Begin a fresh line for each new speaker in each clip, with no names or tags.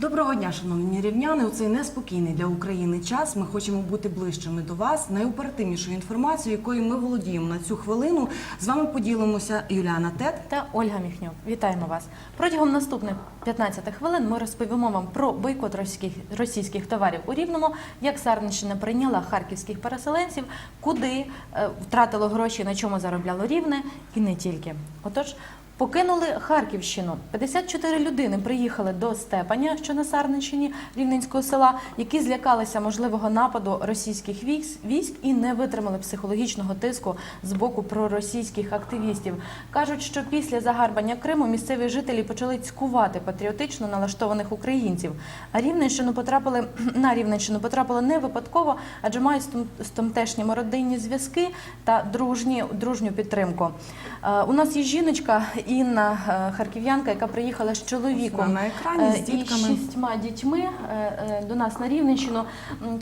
Доброго дня, шановні рівняни. У цей неспокійний для України час. Ми хочемо бути ближчими до вас. Найоперативнішою інформацією, якою ми володіємо на цю хвилину. З вами поділимося Юліана Тет.
та Ольга Міхнюк. Вітаємо вас. Протягом наступних 15 хвилин ми розповімо вам про бойкот російських, російських товарів у Рівному, як Сарненщина прийняла харківських переселенців, куди е, втратило гроші, на чому заробляло Рівне, і не тільки. Отож. Покинули Харківщину. 54 людини приїхали до Степаня, що на Сарненщині Рівненського села, які злякалися можливого нападу російських військ, і не витримали психологічного тиску з боку проросійських активістів. Кажуть, що після загарбання Криму місцеві жителі почали цькувати патріотично налаштованих українців. А Рівненщину потрапили на Рівненщину потрапили не випадково, адже мають з тамтешніми родинні зв'язки та дружні дружню підтримку. Е, У нас є жіночка Інна е, Харків'янка, яка приїхала з чоловіком
на екрані, з
е, і шістьма дітьми е, е, до нас на Рівненщину.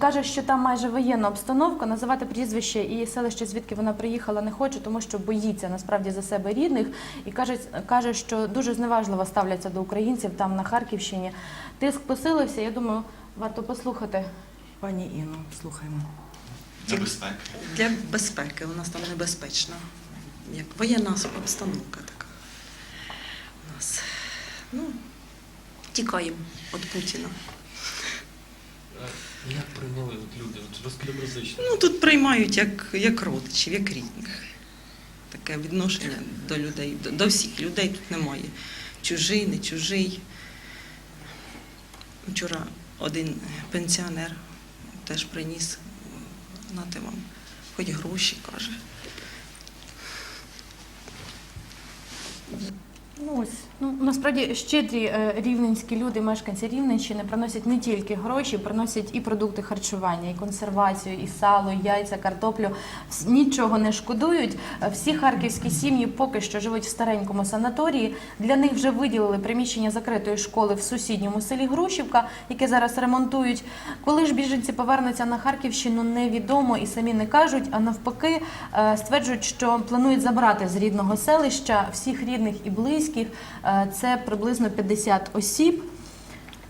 Каже, що там майже воєнна обстановка. Називати прізвище і селище, звідки вона приїхала, не хоче, тому що боїться насправді за себе рідних. І каже, каже, що дуже зневажливо ставляться до українців там на Харківщині. Тиск посилився. Я думаю, варто послухати.
Пані Інно, слухаємо.
Для безпеки.
Для безпеки у нас там небезпечно. Як воєнна обстановка нас. Ну, тікаємо від Путіна.
Як прийняли от люди? От розкріброзично.
Ну, тут приймають як, як родичів, як рідних. Таке відношення до людей, до, до всіх людей тут немає. Чужий, не чужий. Вчора один пенсіонер теж приніс нате вам, хоч гроші, каже.
Ну ось ну насправді щедрі е, рівненські люди, мешканці Рівненщини, приносять не тільки гроші, приносять і продукти харчування, і консервацію, і сало, і яйця, картоплю. Нічого не шкодують. Всі харківські сім'ї поки що живуть в старенькому санаторії. Для них вже виділили приміщення закритої школи в сусідньому селі Грушівка, яке зараз ремонтують. Коли ж біженці повернуться на Харківщину, невідомо і самі не кажуть, а навпаки е, стверджують, що планують забрати з рідного селища всіх рідних і близьких. Е, Це приблизно 50 осіб.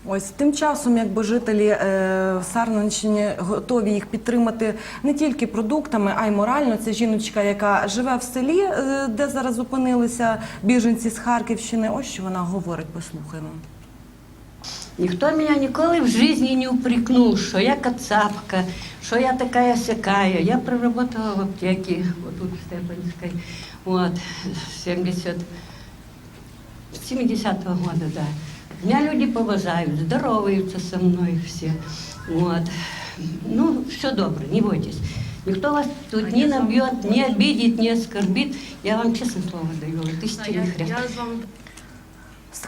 Ось тим часом, якби жителі е, Сарненщини готові їх підтримати не тільки продуктами, а й морально. Це жіночка, яка живе в селі, е, де зараз опинилися біженці з Харківщини. Ось що вона говорить. Послухаємо.
Ніхто мене ніколи в житті не упрекнув, що я кацапка, що я така сякая. Я проработала в аптеке, вот тут в Степанской, вот, 70, 70-го года, да. Меня люди поважают, здороваются со мной все, вот. Ну, все добре, не бойтесь. Никто вас тут не набьет, не обидит, не оскорбит. Я вам честное слово даю, вот истинный хрен.
Ось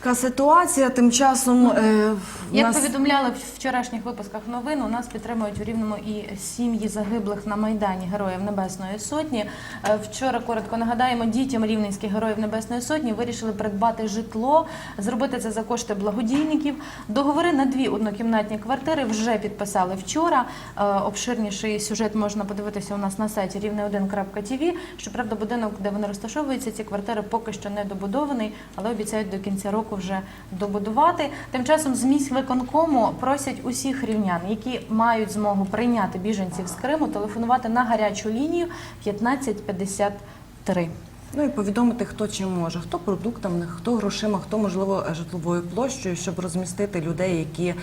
Така ситуація. Тим часом е, в
Як
нас...
повідомляли в вчорашніх випусках новин, у нас підтримують у Рівному і сім'ї загиблих на Майдані Героїв Небесної Сотні. Е, Вчора, коротко нагадаємо, дітям рівненських Героїв Небесної Сотні вирішили придбати житло, зробити це за кошти благодійників. Договори на дві однокімнатні квартири вже підписали вчора. Е, Обширніший сюжет можна подивитися у нас на сайті рівне1.tv. Щоправда, будинок, де вони розташовуються, ці квартири поки що не добудований, але обіцяють до кінця року вже добудувати. Тим часом з міськ виконкому просять усіх рівнян, які мають змогу прийняти біженців з Криму, телефонувати на гарячу лінію 1553.
Ну і повідомити, хто чим може, хто продуктами, хто грошима, хто можливо житловою площею, щоб розмістити людей, які е,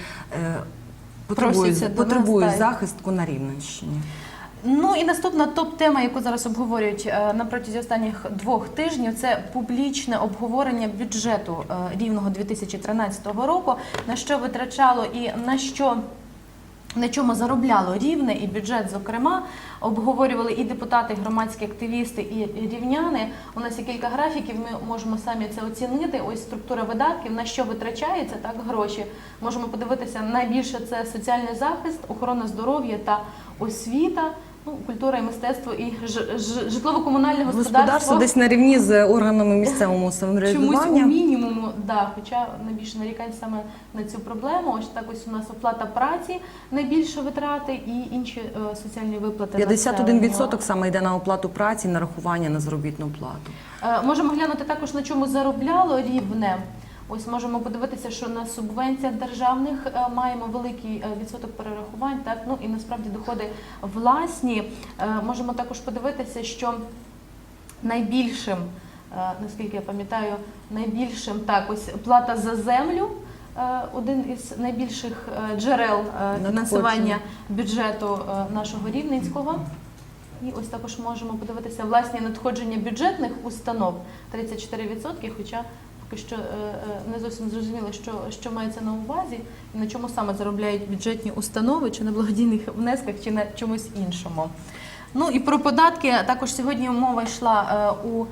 потребують, потребують захистку на Рівненщині.
Ну і наступна топ-тема, яку зараз обговорюють е, на протязі останніх двох тижнів, це публічне обговорення бюджету е, рівного 2013 року, на що витрачало і на що. На чому заробляло рівне і бюджет, зокрема, обговорювали і депутати, і громадські активісти, і рівняни. У нас є кілька графіків. Ми можемо самі це оцінити. Ось структура видатків, на що витрачаються так гроші. Можемо подивитися найбільше це соціальний захист, охорона здоров'я та освіта. Ну, культура і мистецтво і житлово-комунальне
Господарство десь на рівні з органами місцевого
Чомусь у
самоврядування.
мінімуму, да, хоча найбільше нарікань саме на цю проблему. Ось так ось у нас оплата праці найбільше витрати і інші е, соціальні виплати.
51% саме йде на оплату праці, нарахування на заробітну плату.
Е, Можемо глянути також на чому заробляло рівне. Ось можемо подивитися, що на субвенціях державних е, маємо великий е, відсоток перерахувань. Так ну і насправді доходи власні. Е, Можемо також подивитися, що найбільшим, наскільки я пам'ятаю, найбільшим так ось плата за землю. Один із найбільших джерел фінансування бюджету нашого рівненського. І ось також можемо подивитися власні надходження бюджетних установ 34%, хоча поки що е, е, не зовсім зрозуміло, що, що мається на увазі і на чому саме заробляють бюджетні установи, чи на благодійних внесках, чи на чомусь іншому. Ну і про податки також сьогодні мова йшла е, у.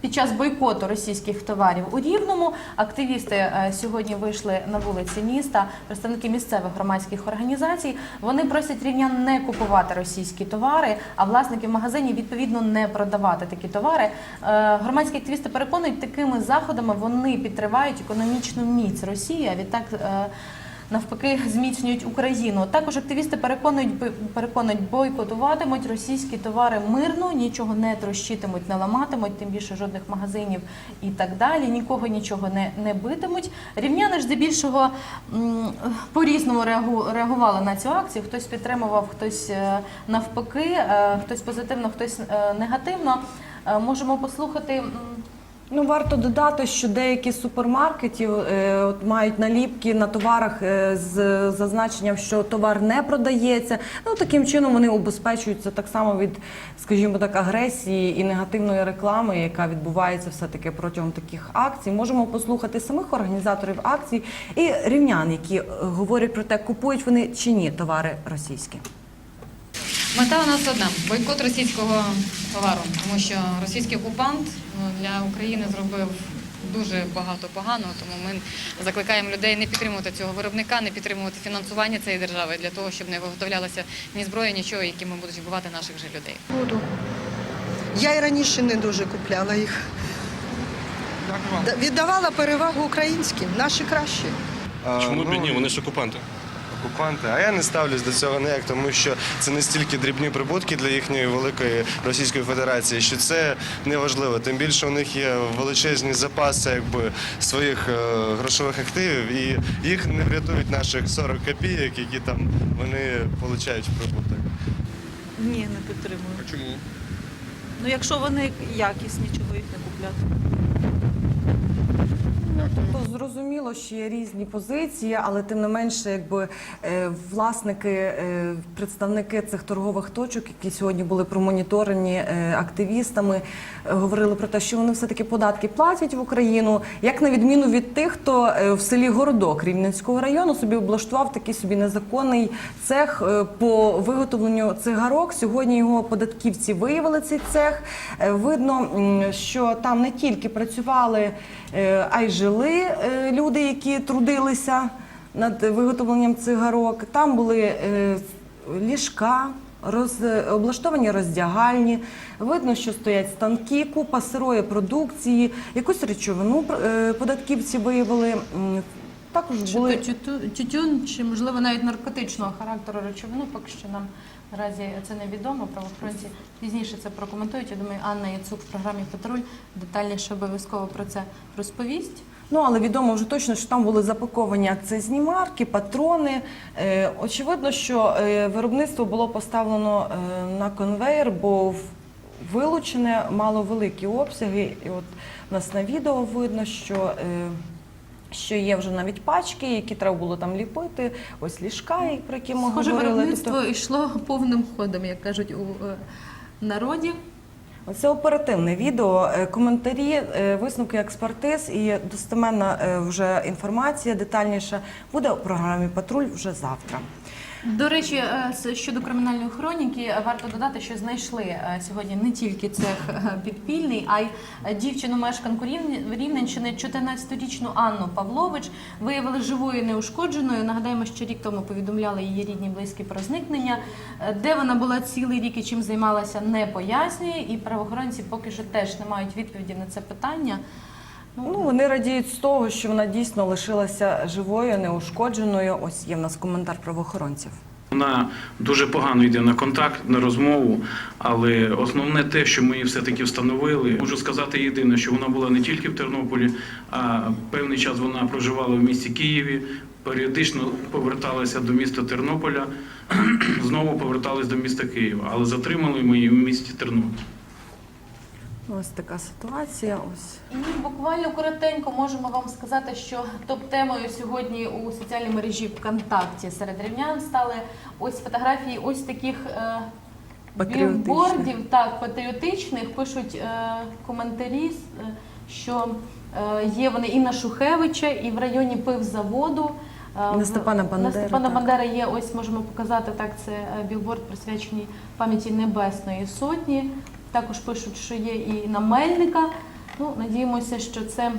Під час бойкоту російських товарів у Рівному активісти е, сьогодні вийшли на вулиці міста, представники місцевих громадських організацій. Вони просять рівнян не купувати російські товари, а власників магазинів відповідно не продавати такі товари. Е, Громадські активісти переконують, такими заходами вони підтривають економічну міць Росії. А відтак е, навпаки зміцнюють Україну. Також активісти переконують переконують бойкотуватимуть російські товари мирно, нічого не трощитимуть, не ламатимуть, тим більше жодних магазинів і так далі. Нікого нічого не, не битимуть. Рівняни ж здебільшого по-різному реагували на цю акцію. Хтось підтримував, хтось е, навпаки, е, хтось позитивно, хтось е, негативно. Можемо послухати.
Ну, варто додати, що деякі супермаркетів е, от, мають наліпки на товарах е, з зазначенням, що товар не продається. Ну таким чином вони убезпечуються так само від, скажімо так, агресії і негативної реклами, яка відбувається все таки протягом таких акцій. Можемо послухати самих організаторів акцій і рівнян, які говорять про те, купують вони чи ні товари російські.
Мета у нас одна бойкот російського товару, тому що російський окупант ну, для України зробив дуже багато поганого. Тому ми закликаємо людей не підтримувати цього виробника, не підтримувати фінансування цієї держави для того, щоб не виготовлялася ні зброя, нічого, якими будуть вбивати наших же людей.
Буду. Я і раніше не дуже купляла їх. Віддавала перевагу українським, наші кращі.
Чому б і
ну,
ні? Вони ж окупанти.
Окупанти? А я не ставлюсь до цього ніяк, тому що це настільки дрібні прибутки для їхньої великої Російської Федерації, що це не важливо. Тим більше у них є величезні запаси якби, своїх е, грошових активів, і їх не врятують наших 40 копійок, які там вони отримують прибуток.
Ні, не підтримую.
А чому?
Ну якщо вони якісні, чого їх не купляти?
Тобто зрозуміло, що є різні позиції, але тим не менше, якби е, власники, е, представники цих торгових точок, які сьогодні були промоніторені е, активістами, говорили про те, що вони все таки податки платять в Україну, як на відміну від тих, хто в селі Городок Рівненського району собі облаштував такий собі незаконний цех по виготовленню цигарок. Сьогодні його податківці виявили цей цех. Видно, що там не тільки працювали, а й жили е, люди, які трудилися над виготовленням цигарок. Там були е, ліжка. Роз, облаштовані роздягальні, видно, що стоять станки, купа сирої продукції, якусь речовину е, податківці виявили. Також були
тютю- тютюн, чи можливо навіть наркотичного характеру речовину, поки що нам наразі це невідомо. Правоохоронці пізніше це прокоментують. Я думаю, Анна Яцук в програмі Патруль детальніше обов'язково про це розповість.
Ну, але відомо вже точно, що там були запаковані акцизні марки, патрони. Е, очевидно, що е, виробництво було поставлено е, на конвейер, бо в- вилучене мало великі обсяги. І от у нас на відео видно, що. Е, що є вже навіть пачки, які треба було там ліпити, ось ліжка, про які ми
Схоже,
говорили.
виробництво
Тобто,
йшло повним ходом, як кажуть у е, народі.
Це оперативне відео, е, коментарі, е, висновки експертиз і достеменна вже інформація детальніша буде у програмі Патруль вже завтра.
До речі, е, щодо кримінальної хроніки, е, варто додати, що знайшли е, сьогодні не тільки цех підпільний, а й дівчину мешканку Рівне- Рівненщини, 14-річну Анну Павлович, виявили живою неушкодженою. Нагадаємо, що рік тому повідомляли її рідні близькі про зникнення. Де вона була цілий рік і чим займалася, не пояснює. І правоохоронці поки що теж не мають відповіді на це питання.
Ну, вони радіють з того, що вона дійсно лишилася живою, неушкодженою. Ось є в нас коментар правоохоронців.
Вона дуже погано йде на контакт, на розмову, але основне те, що ми її все-таки встановили, можу сказати єдине, що вона була не тільки в Тернополі, а певний час вона проживала в місті Києві, періодично поверталася до міста Тернополя, знову поверталась до міста Києва, але затримали ми її в місті Тернопіль.
Ось така ситуація. Ось.
І буквально коротенько можемо вам сказати, що топ-темою сьогодні у соціальній мережі ВКонтакті серед рівнян стали ось фотографії ось таких е, білбордів, так, патріотичних. Пишуть е, коментарі, е, що е, є вони і на Шухевича, і в районі пивзаводу. Е,
На Степана Бандери,
На Степана
так.
Бандери є, ось можемо показати так, це е, білборд присвячений пам'яті Небесної Сотні. Також пишуть, що є і на Мельника. Ну, надіємося, що це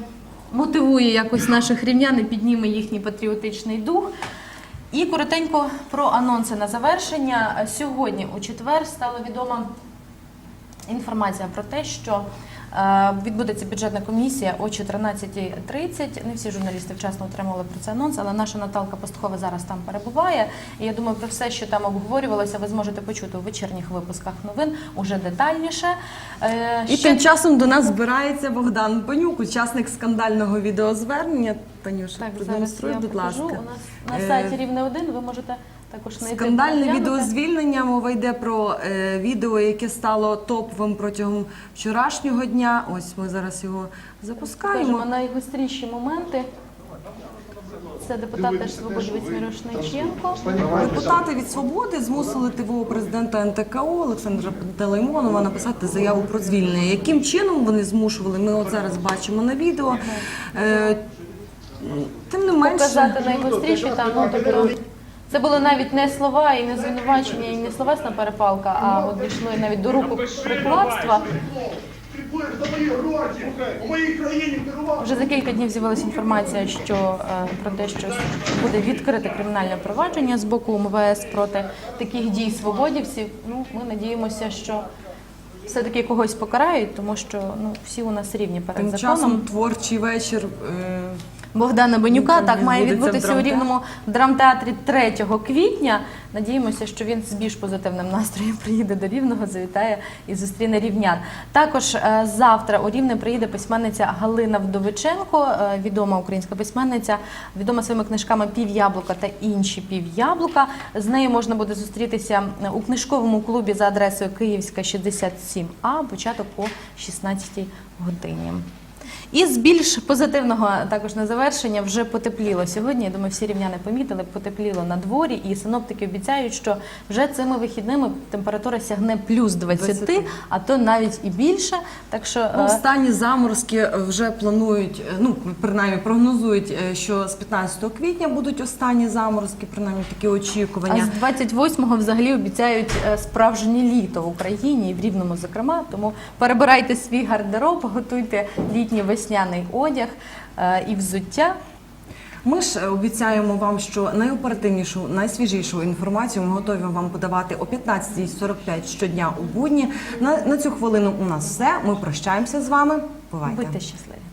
мотивує якось наших рівнян і підніме їхній патріотичний дух. І коротенько про анонси на завершення. Сьогодні, у четвер, стала відома інформація про те, що відбудеться бюджетна комісія о 14.30. Не всі журналісти вчасно отримували про це анонс, але наша Наталка Пасткова зараз там перебуває. І я думаю, про все, що там обговорювалося, ви зможете почути у вечірніх випусках новин уже детальніше. Е,
І
ще-
тим часом до нас збирається Богдан Панюк, учасник скандального відеозвернення. Танюша, продемонструй, будь ласка.
У нас на
Е,
сайті Рівне 1 ви можете також знайти.
Скандальне
переглянути.
відеозвільнення. Мова йде про е, відео, яке стало топовим протягом вчорашнього дня. Ось ми зараз його запускаємо.
Скажемо найгостріші моменти. Це депутат теж свободівець Мірошниченко.
Депутати від свободи змусили ТВО президента НТКО Олександра Телеймонова написати заяву про звільнення. Яким чином вони змушували? Ми от зараз бачимо на відео. Е, Тим не менше,
Показати найгостріші там, ну тобто. Це були навіть не слова і не звинувачення, і не словесна перепалка, а от дійшли навіть до руку прикладства. Вже за кілька днів з'явилася інформація, що е, про те, що буде відкрите кримінальне провадження з боку МВС проти таких дій свободівців. Ну, ми надіємося, що все-таки когось покарають, тому що ну всі у нас рівні перед
тим
законом.
часом творчий вечір. е,
Богдана Бенюка так має відбутися у рівному драмтеатрі 3 квітня. Надіємося, що він з більш позитивним настроєм приїде до Рівного, завітає і зустріне рівнян. Також е, завтра у Рівне приїде письменниця Галина Вдовиченко, е, відома українська письменниця, відома своїми книжками Пів'яблука та інші пів'яблука. З нею можна буде зустрітися у книжковому клубі за адресою Київська 67А, початок о 16 годині. І з більш позитивного також на завершення вже потепліло сьогодні. Я думаю, всі рівняни помітили, потепліло на дворі, і синоптики обіцяють, що вже цими вихідними температура сягне плюс 20,
20.
а то навіть і більше. Так що
Ну,
е,
останні заморозки вже планують, е, ну принаймні прогнозують, е, що з 15 квітня будуть останні заморозки, принаймні такі
а
очікування.
з 28-го взагалі обіцяють справжнє літо в Україні і в Рівному, зокрема. Тому перебирайте свій гардероб, готуйте літній весняний одяг е, і взуття.
Ми ж е, обіцяємо вам, що найоперативнішу, найсвіжішу інформацію ми готові вам подавати о 15.45 щодня у будні. На, на цю хвилину у нас все. Ми прощаємося з вами. Бувайте.
Будьте щасливі.